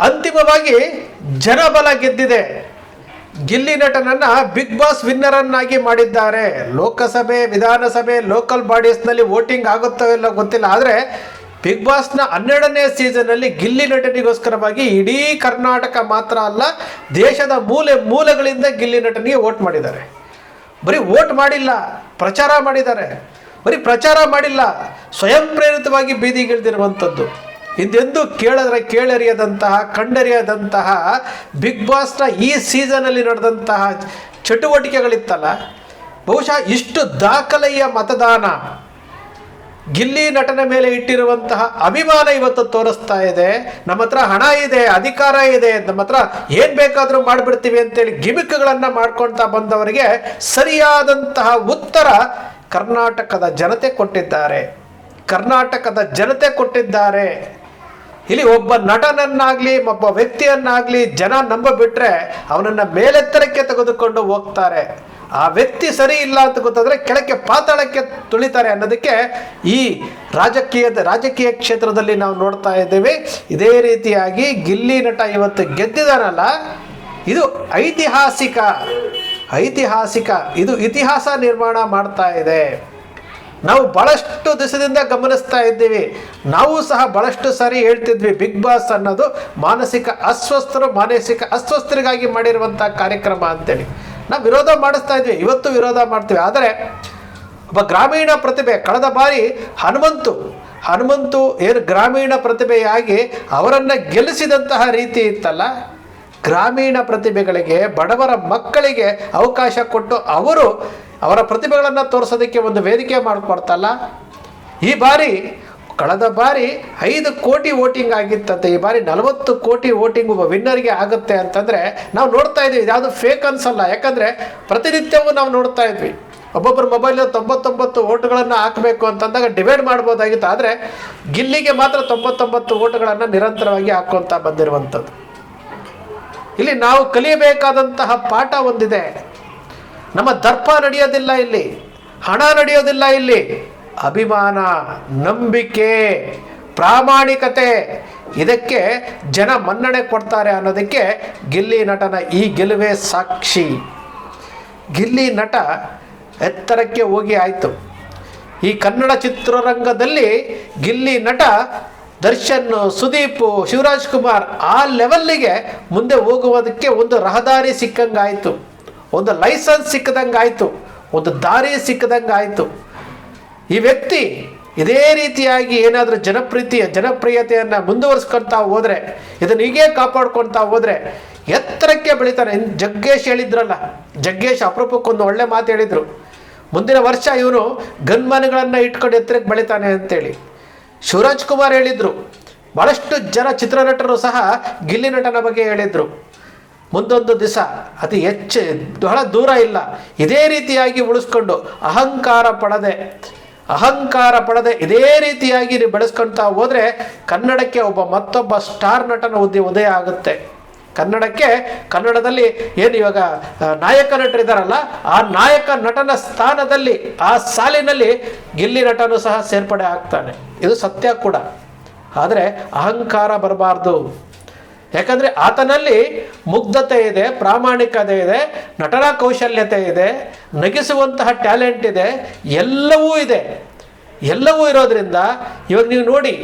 ಅಂತಿಮವಾಗಿ ಜನಬಲ ಗೆದ್ದಿದೆ. ಗಿಲ್ಲಿ ನಟನನ್ನ ಬಿಗ್ ಬಾಸ್ ವಿನ್ನರ್ ಅನ್ನಾಗಿ ಮಾಡಿದ್ದಾರೆ. ಲೋಕಸಭೆ, ವಿಧಾನಸಭೆ ಲೋಕಲ್ ಬಾಡೀಸ್ನಲ್ಲಿ ವೋಟಿಂಗ್ ಆಗುತ್ತೋ ಇಲ್ಲೋ ಗೊತ್ತಿಲ್ಲ. ಆದರೆ ಬಿಗ್ ಬಾಸ್ನ ಹನ್ನೆರಡನೇ ಸೀಸನಲ್ಲಿ ಗಿಲ್ಲಿ ನಟನಿಗೋಸ್ಕರವಾಗಿ ಇಡೀ ಕರ್ನಾಟಕ ಮಾತ್ರ ಅಲ್ಲ, ದೇಶದ ಮೂಲೆ ಮೂಲೆಗಳಿಂದ ಗಿಲ್ಲಿ ನಟನಿಗೆ ವೋಟ್ ಮಾಡಿದ್ದಾರೆ. ಬರೀ ವೋಟ್ ಮಾಡಿಲ್ಲ, ಪ್ರಚಾರ ಮಾಡಿದ್ದಾರೆ. ಬರೀ ಪ್ರಚಾರ ಮಾಡಿಲ್ಲ ಸ್ವಯಂ ಪ್ರೇರಿತವಾಗಿ ಬೀದಿಗಿಳಿದಿರುವಂಥದ್ದು ಹಿಂದೆಂದೂ ಕೇಳಿದ್ರೆ ಕೇಳರಿಯದಂತಹ, ಕಂಡರಿಯದಂತಹ ಬಿಗ್ ಬಾಸ್ನ ಈ ಸೀಸನಲ್ಲಿ ನಡೆದಂತಹ ಚಟುವಟಿಕೆಗಳಿತ್ತಲ್ಲ. ಬಹುಶಃ ಇಷ್ಟು ದಾಖಲೆಯ ಮತದಾನ, ಗಿಲ್ಲಿ ನಟನ ಮೇಲೆ ಇಟ್ಟಿರುವಂತಹ ಅಭಿಮಾನ ಇವತ್ತು ತೋರಿಸ್ತಾ ಇದೆ. ನಮ್ಮ ಹತ್ರ ಹಣ ಇದೆ, ಅಧಿಕಾರ ಇದೆ, ನಮ್ಮ ಹತ್ರ ಏನು ಬೇಕಾದರೂ ಮಾಡಿಬಿಡ್ತೀವಿ ಅಂತೇಳಿ ಗಿಮಿಕ್ಗಳನ್ನು ಮಾಡ್ಕೊಳ್ತಾ ಬಂದವರಿಗೆ ಸರಿಯಾದಂತಹ ಉತ್ತರ ಕರ್ನಾಟಕದ ಜನತೆ ಕೊಟ್ಟಿದ್ದಾರೆ. ಕರ್ನಾಟಕದ ಜನತೆ ಕೊಟ್ಟಿದ್ದಾರೆ. ಇಲ್ಲಿ ಒಬ್ಬ ನಟನನ್ನಾಗ್ಲಿ, ಒಬ್ಬ ವ್ಯಕ್ತಿಯನ್ನಾಗ್ಲಿ ಜನ ನಂಬಬಿಟ್ರೆ ಅವನನ್ನ ಮೇಲೆತ್ತರಕ್ಕೆ ತೆಗೆದುಕೊಂಡು ಹೋಗ್ತಾರೆ. ಆ ವ್ಯಕ್ತಿ ಸರಿ ಇಲ್ಲ ಅಂತ ಗೊತ್ತಾದ್ರೆ ಕೆಳಕ್ಕೆ ಪಾತಾಳಕ್ಕೆ ತುಳಿತಾರೆ ಅನ್ನೋದಕ್ಕೆ ಈ ರಾಜಕೀಯದ, ರಾಜಕೀಯ ಕ್ಷೇತ್ರದಲ್ಲಿ ನಾವು ನೋಡ್ತಾ ಇದ್ದೇವೆ. ಇದೇ ರೀತಿಯಾಗಿ ಗಿಲ್ಲಿ ನಟ ಇವತ್ತು ಗೆದ್ದಿದಾರಲ್ಲ ಇದು ಐತಿಹಾಸಿಕ ಐತಿಹಾಸಿಕ, ಇದು ಇತಿಹಾಸ ನಿರ್ಮಾಣ ಮಾಡ್ತಾ ಇದೆ. ನಾವು ಬಹಳಷ್ಟು ದಿವಸದಿಂದ ಗಮನಿಸ್ತಾ ಇದ್ದೀವಿ. ನಾವು ಸಹ ಬಹಳಷ್ಟು ಸಾರಿ ಹೇಳ್ತಿದ್ವಿ ಬಿಗ್ ಬಾಸ್ ಅನ್ನೋದು ಮಾನಸಿಕ ಅಸ್ವಸ್ಥರು ಮಾನಸಿಕ ಅಸ್ವಸ್ಥರಿಗಾಗಿ ಮಾಡಿರುವಂಥ ಕಾರ್ಯಕ್ರಮ ಅಂತೇಳಿ. ನಾವು ವಿರೋಧ ಮಾಡಿಸ್ತಾ ಇದ್ವಿ, ಇವತ್ತು ವಿರೋಧ ಮಾಡ್ತೀವಿ. ಆದರೆ ಒಬ್ಬ ಗ್ರಾಮೀಣ ಪ್ರತಿಭೆ, ಕಳೆದ ಬಾರಿ ಹನುಮಂತು ಹನುಮಂತು ಏನು ಗ್ರಾಮೀಣ ಪ್ರತಿಭೆಯಾಗಿ ಅವರನ್ನು ಗೆಲ್ಲಿಸಿದಂತಹ ರೀತಿ ಇತ್ತಲ್ಲ. ಗ್ರಾಮೀಣ ಪ್ರತಿಭೆಗಳಿಗೆ, ಬಡವರ ಮಕ್ಕಳಿಗೆ ಅವಕಾಶ ಕೊಟ್ಟು ಅವರು ಅವರ ಪ್ರತಿಭೆಗಳನ್ನು ತೋರಿಸೋದಕ್ಕೆ ಒಂದು ವೇದಿಕೆ ಮಾಡಿಕೊಡ್ತಲ್ಲ. ಈ ಬಾರಿ, ಕಳೆದ ಬಾರಿ ಐದು ಕೋಟಿ ವೋಟಿಂಗ್ ಆಗಿತ್ತಂತೆ. ಈ ಬಾರಿ ನಲವತ್ತು ಕೋಟಿ ವೋಟಿಂಗ್ ಒಬ್ಬ ವಿನ್ನರ್ಗೆ ಆಗುತ್ತೆ ಅಂತಂದರೆ ನಾವು ನೋಡ್ತಾ ಇದ್ವಿ. ಯಾವುದು ಫೇಕ್ ಅನ್ಸಲ್ಲ. ಯಾಕಂದರೆ ಪ್ರತಿನಿತ್ಯವೂ ನಾವು ನೋಡ್ತಾ ಇದ್ವಿ. ಒಬ್ಬೊಬ್ಬರು ಮೊಬೈಲ್ ತೊಂಬತ್ತೊಂಬತ್ತು ಓಟುಗಳನ್ನು ಹಾಕಬೇಕು ಅಂತಂದಾಗ ಡಿವೈಡ್ ಮಾಡ್ಬೋದಾಗಿತ್ತು. ಆದರೆ ಗಿಲ್ಲಿಗೆ ಮಾತ್ರ ತೊಂಬತ್ತೊಂಬತ್ತು ಓಟುಗಳನ್ನು ನಿರಂತರವಾಗಿ ಹಾಕ್ಕೊತಾ ಬಂದಿರುವಂಥದ್ದು. ಇಲ್ಲಿ ನಾವು ಕಲಿಯಬೇಕಾದಂತಹ ಪಾಠ ಒಂದಿದೆ. ನಮ್ಮ ದರ್ಪ ನಡೆಯೋದಿಲ್ಲ ಇಲ್ಲಿ, ಹಣ ನಡೆಯೋದಿಲ್ಲ ಇಲ್ಲಿ. ಅಭಿಮಾನ, ನಂಬಿಕೆ, ಪ್ರಾಮಾಣಿಕತೆ, ಇದಕ್ಕೆ ಜನ ಮನ್ನಣೆ ಕೊಡ್ತಾರೆ ಅನ್ನೋದಕ್ಕೆ ಗಿಲ್ಲಿ ನಟನ ಈ ಗೆಲುವೇ ಸಾಕ್ಷಿ. ಗಿಲ್ಲಿ ನಟ ಎತ್ತರಕ್ಕೆ ಹೋಗಿ ಆಯಿತು. ಈ ಕನ್ನಡ ಚಿತ್ರರಂಗದಲ್ಲಿ ಗಿಲ್ಲಿ ನಟ ದರ್ಶನ್, ಸುದೀಪ್, ಶಿವರಾಜ್ ಕುಮಾರ್ ಆ ಲೆವೆಲ್ಲಿಗೆ ಮುಂದೆ ಹೋಗುವುದಕ್ಕೆ ಒಂದು ರಹದಾರಿ ಸಿಕ್ಕಂಗಾಯಿತು. ಒಂದು ಲೈಸೆನ್ಸ್ ಸಿಕ್ಕದಂಗಾಯಿತು, ಒಂದು ದಾರಿ ಸಿಕ್ಕದಂಗಾಯಿತು. ಈ ವ್ಯಕ್ತಿ ಇದೇ ರೀತಿಯಾಗಿ ಏನಾದರೂ ಜನಪ್ರೀತಿಯ ಜನಪ್ರಿಯತೆಯನ್ನು ಮುಂದುವರಿಸ್ಕೊಳ್ತಾ ಹೋದರೆ, ಇದನ್ನು ಹೀಗೆ ಕಾಪಾಡ್ಕೊಳ್ತಾ ಹೋದರೆ ಎತ್ತರಕ್ಕೆ ಬೆಳಿತಾನೆ. ಜಗ್ಗೇಶ್ ಹೇಳಿದ್ರಲ್ಲ, ಜಗ್ಗೇಶ್ ಅಪರೂಪಕ್ಕೊಂದು ಒಳ್ಳೆ ಮಾತು ಹೇಳಿದರು. ಮುಂದಿನ ವರ್ಷ ಇವನು ಗನ್ಮನ್ಗಳನ್ನು ಇಟ್ಕೊಂಡು ಎತ್ತರಕ್ಕೆ ಬೆಳಿತಾನೆ ಅಂತೇಳಿ. ಶಿವರಾಜ್ ಕುಮಾರ್ ಹೇಳಿದರು. ಭಾಳಷ್ಟು ಜನ ಚಿತ್ರನಟರು ಸಹ ಗಿಲ್ಲಿ ನಟನ ಬಗ್ಗೆ ಹೇಳಿದರು. ಮುಂದೊಂದು ದಿವಸ ಅತಿ ಹೆಚ್ಚು ಬಹಳ ದೂರ ಇಲ್ಲ. ಇದೇ ರೀತಿಯಾಗಿ ಉಳಿಸ್ಕೊಂಡು ಅಹಂಕಾರ ಪಡದೆ ಅಹಂಕಾರ ಪಡದೆ ಇದೇ ರೀತಿಯಾಗಿ ನೀವು ಬೆಳೆಸ್ಕೊಳ್ತಾ ಹೋದರೆ ಕನ್ನಡಕ್ಕೆ ಒಬ್ಬ ಮತ್ತೊಬ್ಬ ಸ್ಟಾರ್ ನಟನ ಹುದ್ದೆ ಉದಯ ಆಗುತ್ತೆ. ಕನ್ನಡಕ್ಕೆ, ಕನ್ನಡದಲ್ಲಿ ಏನು ಇವಾಗ ನಾಯಕ ನಟರಿದ್ದಾರಲ್ಲ ಆ ನಾಯಕ ನಟನ ಸ್ಥಾನದಲ್ಲಿ, ಆ ಸಾಲಿನಲ್ಲಿ ಗಿಲ್ಲಿ ನಟನು ಸಹ ಸೇರ್ಪಡೆ ಆಗ್ತಾನೆ. ಇದು ಸತ್ಯ ಕೂಡ. ಆದರೆ ಅಹಂಕಾರ ಬರಬಾರ್ದು. ಯಾಕಂದರೆ ಆತನಲ್ಲಿ ಮುಗ್ಧತೆ ಇದೆ, ಪ್ರಾಮಾಣಿಕತೆ ಇದೆ, ನಟನಾ ಕೌಶಲ್ಯತೆ ಇದೆ, ನಗಿಸುವಂತಹ ಟ್ಯಾಲೆಂಟ್ ಇದೆ, ಎಲ್ಲವೂ ಇದೆ. ಎಲ್ಲವೂ ಇರೋದ್ರಿಂದ ಇವಾಗ ನೀವು ನೋಡಿ,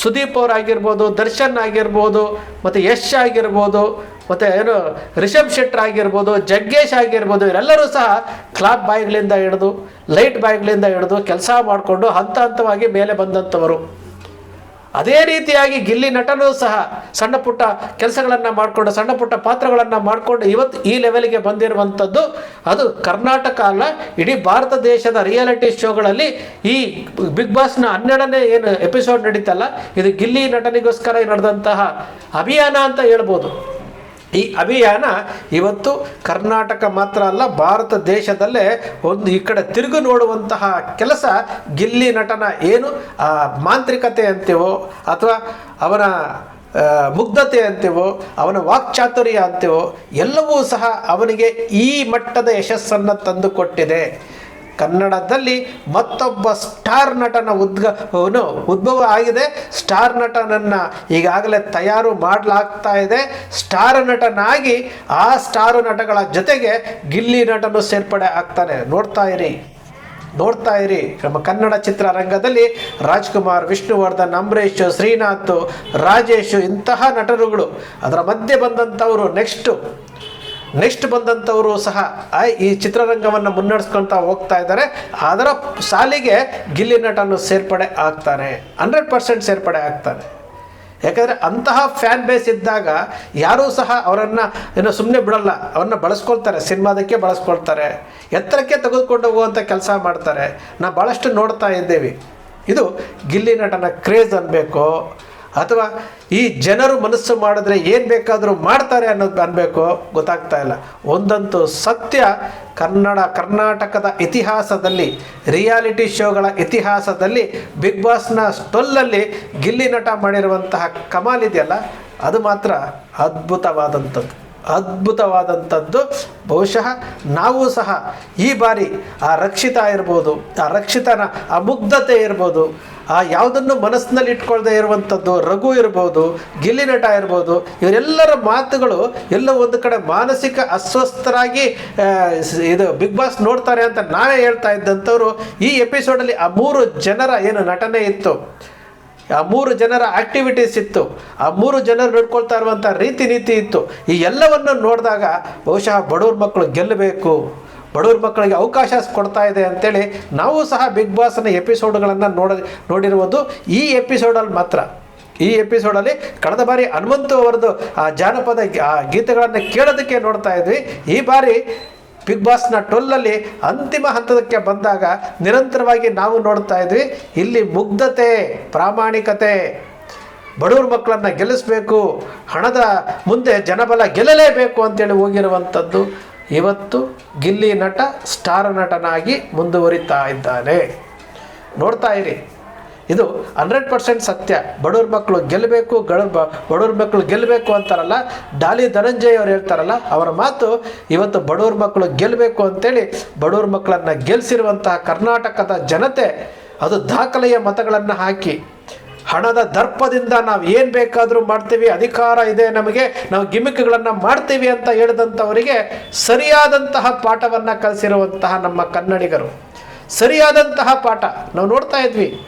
ಸುದೀಪ್ ಅವರಾಗಿರ್ಬೋದು, ದರ್ಶನ್ ಆಗಿರ್ಬೋದು, ಮತ್ತು ಯಶ್ ಆಗಿರ್ಬೋದು, ಮತ್ತು ಏನು, ರಿಷಬ್ ಶೆಟ್ಟರ್ ಆಗಿರ್ಬೋದು, ಜಗ್ಗೇಶ್ ಆಗಿರ್ಬೋದು, ಇವರೆಲ್ಲರೂ ಸಹ ಕ್ಲಾಪ್ ಬಾಯ್ಗಳಿಂದ ಹಿಡಿದು, ಲೈಟ್ ಬಾಯ್ಗಳಿಂದ ಹಿಡಿದು ಕೆಲಸ ಮಾಡಿಕೊಂಡು ಹಂತ ಹಂತವಾಗಿ ಮೇಲೆ ಬಂದಂಥವರು. ಅದೇ ರೀತಿಯಾಗಿ ಗಿಲ್ಲಿ ನಟನು ಸಹ ಸಣ್ಣ ಪುಟ್ಟ ಕೆಲಸಗಳನ್ನು ಮಾಡಿಕೊಂಡು, ಸಣ್ಣ ಪುಟ್ಟ ಪಾತ್ರಗಳನ್ನು ಮಾಡಿಕೊಂಡು ಇವತ್ತು ಈ ಲೆವೆಲ್ಗೆ ಬಂದಿರುವಂಥದ್ದು ಅದು ಕರ್ನಾಟಕ ಅಲ್ಲ, ಇಡೀ ಭಾರತ ದೇಶದ ರಿಯಾಲಿಟಿ ಶೋಗಳಲ್ಲಿ ಈ ಬಿಗ್ ಬಾಸ್ನ ಹನ್ನೆರಡನೇ ಏನು ಎಪಿಸೋಡ್ ನಡೀತಲ್ಲ, ಇದು ಗಿಲ್ಲಿ ನಟನಿಗೋಸ್ಕರ ನಡೆದಂತಹ ಅಭಿಯಾನ ಅಂತ ಹೇಳ್ಬೋದು. ಈ ಅಭಿಯಾನ ಇವತ್ತು ಕರ್ನಾಟಕ ಮಾತ್ರ ಅಲ್ಲ, ಭಾರತ ದೇಶದಲ್ಲೇ ಒಂದು ಈ ಕಡೆ ತಿರುಗು ನೋಡುವಂತಹ ಕೆಲಸ, ಗಿಲ್ಲಿ ನಟನ ಏನು, ಆ ಮಾಂತ್ರಿಕತೆ ಅಂತೀವೋ, ಅಥವಾ ಅವನ ಮುಗ್ಧತೆ ಅಂತೀವೋ, ಅವನ ವಾಕ್ಚಾತುರ್ಯ ಅಂತೀವೋ, ಎಲ್ಲವೂ ಸಹ ಅವನಿಗೆ ಈ ಮಟ್ಟದ ಯಶಸ್ಸನ್ನು ತಂದುಕೊಟ್ಟಿದೆ. ಕನ್ನಡದಲ್ಲಿ ಮತ್ತೊಬ್ಬ ಸ್ಟಾರ್ ನಟನ ಉದ್ಗ ಉದ್ಭವ ಆಗಿದೆ. ಸ್ಟಾರ್ ನಟನನ್ನು ಈಗಾಗಲೇ ತಯಾರು ಮಾಡಲಾಗ್ತಾ ಇದೆ. ಸ್ಟಾರ್ ನಟನಾಗಿ ಆ ಸ್ಟಾರ್ ನಟಗಳ ಜೊತೆಗೆ ಗಿಲ್ಲಿ ನಟನು ಸೇರ್ಪಡೆ ಆಗ್ತಾನೆ. ನೋಡ್ತಾ ಇರಿ. ನೋಡ್ತಾ ಇರಿ. ನಮ್ಮ ಕನ್ನಡ ಚಿತ್ರರಂಗದಲ್ಲಿ ರಾಜ್ಕುಮಾರ್, ವಿಷ್ಣುವರ್ಧನ್ ಅಂಬರೀಷ್ ಶ್ರೀನಾಥ್, ರಾಜೇಶ್ ಇಂತಹ ನಟರುಗಳು. ಅದರ ಮಧ್ಯೆ ಬಂದಂಥವರು ನೆಕ್ಸ್ಟು ನೆಕ್ಸ್ಟ್ ಬಂದಂಥವರು ಸಹ ಈ ಚಿತ್ರರಂಗವನ್ನು ಮುನ್ನಡೆಸ್ಕೊಳ್ತಾ ಹೋಗ್ತಾ ಇದ್ದಾರೆ. ಅದರ ಸಾಲಿಗೆ ಗಿಲ್ಲಿ ನಟನು ಸೇರ್ಪಡೆ ಆಗ್ತಾನೆ. ಹಂಡ್ರೆಡ್ ಪರ್ಸೆಂಟ್ ಸೇರ್ಪಡೆ ಆಗ್ತಾನೆ. ಯಾಕಂದರೆ ಅಂತಹ ಫ್ಯಾನ್ ಬೇಸ್ ಇದ್ದಾಗ ಯಾರೂ ಸಹ ಅವರನ್ನು ಏನೋ ಸುಮ್ಮನೆ ಬಿಡಲ್ಲ. ಅವ್ರನ್ನ ಬಳಸ್ಕೊಳ್ತಾರೆ, ಸಿನಿಮಾದಕ್ಕೆ ಬಳಸ್ಕೊಳ್ತಾರೆ. ಎತ್ತರಕ್ಕೆ ತೆಗೆದುಕೊಂಡು ಹೋಗುವಂಥ ಕೆಲಸ ಮಾಡ್ತಾರೆ. ನಾವು ಭಾಳಷ್ಟು ನೋಡ್ತಾ ಇದ್ದೇವೆ. ಇದು ಗಿಲ್ಲಿ ನಟನ ಕ್ರೇಜ್ ಅನ್ಬೇಕು. ಅಥವಾ ಈ ಜನರು ಮನಸ್ಸು ಮಾಡಿದ್ರೆ ಏನು ಬೇಕಾದರೂ ಮಾಡ್ತಾರೆ ಅನ್ನೋದು ಅನ್ಬೇಕು, ಗೊತ್ತಾಗ್ತಾ ಇಲ್ಲ. ಒಂದಂತೂ ಸತ್ಯ ಕನ್ನಡ, ಕರ್ನಾಟಕದ ಇತಿಹಾಸದಲ್ಲಿ, ರಿಯಾಲಿಟಿ ಶೋಗಳ ಇತಿಹಾಸದಲ್ಲಿ, ಬಿಗ್ ಬಾಸ್ನ ಸ್ಟೊಲ್ಲಲ್ಲಿ ಗಿಲ್ಲಿ ನಟ ಮಾಡಿರುವಂತಹ ಕಮಾಲ್ ಇದೆಯಲ್ಲ, ಅದು ಮಾತ್ರ ಅದ್ಭುತವಾದಂಥದ್ದು. ಅದ್ಭುತವಾದಂಥದ್ದು. ಬಹುಶಃ ನಾವು ಸಹ ಈ ಬಾರಿ ಆ ರಕ್ಷಿತ ಇರ್ಬೋದು, ಆ ರಕ್ಷಿತನ ಆ ಮುಗ್ಧತೆ ಇರ್ಬೋದು ಆ ಯಾವುದನ್ನು ಮನಸ್ಸಿನಲ್ಲಿ ಇಟ್ಕೊಳ್ದೇ ಇರುವಂಥದ್ದು, ರಘು ಇರ್ಬೋದು, ಗಿಲ್ಲಿ ನಟ ಇರ್ಬೋದು, ಇವರೆಲ್ಲರ ಮಾತುಗಳು ಎಲ್ಲ ಒಂದು ಕಡೆ ಮಾನಸಿಕ ಅಸ್ವಸ್ಥರಾಗಿ ಇದು ಬಿಗ್ ಬಾಸ್ ನೋಡ್ತಾರೆ ಅಂತ ನಾವೇ ಹೇಳ್ತಾ ಇದ್ದಂಥವ್ರು, ಈ ಎಪಿಸೋಡಲ್ಲಿ ಆ ಮೂರು ಜನರ ಏನು ನಟನೆ ಇತ್ತು, ಆ ಮೂರು ಜನರ ಆಕ್ಟಿವಿಟೀಸ್ ಇತ್ತು, ಆ ಮೂರು ಜನರು ನಡ್ಕೊಳ್ತಾ ಇರುವಂಥ ರೀತಿ ನೀತಿ ಇತ್ತು. ಈ ಎಲ್ಲವನ್ನು ನೋಡಿದಾಗ ಬಹುಶಃ ಬಡವ್ರ ಮಕ್ಕಳು ಗೆಲ್ಲಬೇಕು. ಬಡವ್ರ ಮಕ್ಕಳಿಗೆ ಅವಕಾಶ ಕೊಡ್ತಾ ಇದೆ ಅಂತೇಳಿ ನಾವು ಸಹ ಬಿಗ್ ಬಾಸ್ನ ಎಪಿಸೋಡ್ಗಳನ್ನು ನೋಡ, ನೋಡಿರುವುದು ಈ ಎಪಿಸೋಡಲ್ಲಿ ಮಾತ್ರ. ಈ ಎಪಿಸೋಡಲ್ಲಿ ಕಳೆದ ಬಾರಿ ಹನುಮಂತು ಅವರದು ಆ ಜಾನಪದ ಆ ಗೀತೆಗಳನ್ನು ಕೇಳೋದಕ್ಕೆ ನೋಡ್ತಾ ಇದ್ವಿ. ಈ ಬಾರಿ ಬಿಗ್ ಬಾಸ್ನ ಟೊಲ್ಲಲ್ಲಿ ಅಂತಿಮ ಹಂತದಕ್ಕೆ ಬಂದಾಗ ನಿರಂತರವಾಗಿ ನಾವು ನೋಡ್ತಾ ಇದ್ವಿ. ಇಲ್ಲಿ ಮುಗ್ಧತೆ, ಪ್ರಾಮಾಣಿಕತೆ, ಬಡವ್ರ ಮಕ್ಕಳನ್ನು ಗೆಲ್ಲಿಸಬೇಕು, ಹಣದ ಮುಂದೆ ಜನಬಲ ಗೆಲ್ಲಲೇಬೇಕು ಅಂತೇಳಿ ಹೋಗಿರುವಂಥದ್ದು. ಇವತ್ತು ಗಿಲ್ಲಿ ನಟ, ಸ್ಟಾರ್ ನಟನಾಗಿ ಮುಂದುವರಿತಾ ಇದ್ದಾನೆ. ನೋಡ್ತಾ ಇರಿ. ಇದು ಹಂಡ್ರೆಡ್ ಪರ್ಸೆಂಟ್ ಸತ್ಯ. ಬಡವ್ರ ಮಕ್ಕಳು ಗೆಲ್ಲಬೇಕು ಗಳ ಬಡವ್ರ ಮಕ್ಕಳು ಗೆಲ್ಲಬೇಕು ಅಂತಾರಲ್ಲ, ಡಾಲಿ ಧನಂಜಯ್ ಅವ್ರು ಹೇಳ್ತಾರಲ್ಲ, ಅವರ ಮಾತು ಇವತ್ತು ಬಡವ್ರ ಮಕ್ಕಳು ಗೆಲ್ಲಬೇಕು ಅಂತೇಳಿ ಬಡವ್ರ ಮಕ್ಕಳನ್ನು ಗೆಲ್ಲಿಸಿರುವಂತಹ ಕರ್ನಾಟಕದ ಜನತೆ ಅದು ದಾಖಲೆಯ ಮತಗಳನ್ನು ಹಾಕಿ. ಹಣದ ದರ್ಪದಿಂದ ನಾವು ಏನು ಬೇಕಾದರೂ ಮಾಡ್ತೀವಿ, ಅಧಿಕಾರ ಇದೆ ನಮಗೆ, ನಾವು ಗಿಮಿಕ್ಗಳನ್ನು ಮಾಡ್ತೀವಿ ಅಂತ ಹೇಳಿದಂಥವರಿಗೆ ಸರಿಯಾದಂತಹ ಪಾಠವನ್ನು ಕಲಿಸಿರುವಂತಹ ನಮ್ಮ ಕನ್ನಡಿಗರು. ಸರಿಯಾದಂತಹ ಪಾಠ. ನಾವು ನೋಡ್ತಾ ಇದ್ವಿ.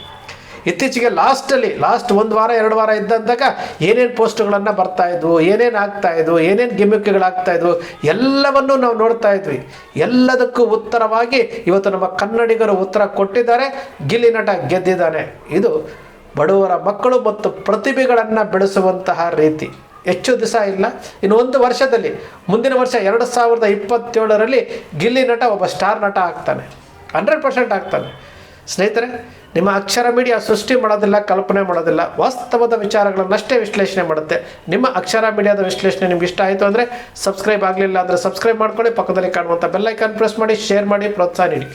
ಇತ್ತೀಚೆಗೆ ಲಾಸ್ಟಲ್ಲಿ, ಲಾಸ್ಟ್ ಒಂದು ವಾರ, ಎರಡು ವಾರ ಇದ್ದಂದಾಗ ಏನೇನು ಪೋಸ್ಟ್ಗಳನ್ನು ಬರ್ತಾ ಇದ್ವು, ಏನೇನು ಆಗ್ತಾ ಇದ್ವು, ಏನೇನು ಗಿಮಿಕ್ಗಳಾಗ್ತಾ ಇದ್ವು, ಎಲ್ಲವನ್ನೂ ನಾವು ನೋಡ್ತಾ ಇದ್ವಿ. ಎಲ್ಲದಕ್ಕೂ ಉತ್ತರವಾಗಿ ಇವತ್ತು ನಮ್ಮ ಕನ್ನಡಿಗರು ಉತ್ತರ ಕೊಟ್ಟಿದ್ದಾರೆ. ಗಿಲ್ಲಿ ನಟ ಗೆದ್ದಿದ್ದಾನೆ. ಇದು ಬಡವರ ಮಕ್ಕಳು ಮತ್ತು ಪ್ರತಿಭೆಗಳನ್ನು ಬೆಳೆಸುವಂತಹ ರೀತಿ. ಹೆಚ್ಚು ದಿವಸ ಇಲ್ಲ. ಇನ್ನು ಒಂದು ವರ್ಷದಲ್ಲಿ, ಮುಂದಿನ ವರ್ಷ ಎರಡು ಸಾವಿರದ ಇಪ್ಪತ್ತೇಳರಲ್ಲಿ ಗಿಲ್ಲಿ ನಟ ಒಬ್ಬ ಸ್ಟಾರ್ ನಟ ಆಗ್ತಾನೆ. ಹಂಡ್ರೆಡ್ ಪರ್ಸೆಂಟ್ ಆಗ್ತಾನೆ. ಸ್ನೇಹಿತರೆ, ನಿಮ್ಮ ಅಕ್ಷರ ಮೀಡಿಯಾ ಸೃಷ್ಟಿ ಮಾಡೋದಿಲ್ಲ, ಕಲ್ಪನೆ ಮಾಡೋದಿಲ್ಲ. ವಾಸ್ತವದ ವಿಚಾರಗಳನ್ನಷ್ಟೇ ವಿಶ್ಲೇಷಣೆ ಮಾಡುತ್ತೆ. ನಿಮ್ಮ ಅಕ್ಷರ ಮೀಡಿಯಾದ ವಿಶ್ಲೇಷಣೆ ನಿಮ್ಗೆ ಇಷ್ಟ ಆಯಿತು ಅಂದರೆ ಸಬ್ಸ್ಕ್ರೈಬ್ ಆಗಲಿಲ್ಲ ಅಂದರೆ ಸಬ್ಸ್ಕ್ರೈಬ್ ಮಾಡ್ಕೊಳ್ಳಿ. ಪಕ್ಕದಲ್ಲಿ ಕಾಣುವಂಥ ಬೆಲ್ಲೈಕಾನ್ ಪ್ರೆಸ್ ಮಾಡಿ ಶೇರ್ ಮಾಡಿ, ಪ್ರೋತ್ಸಾಹ ನೀಡಿ.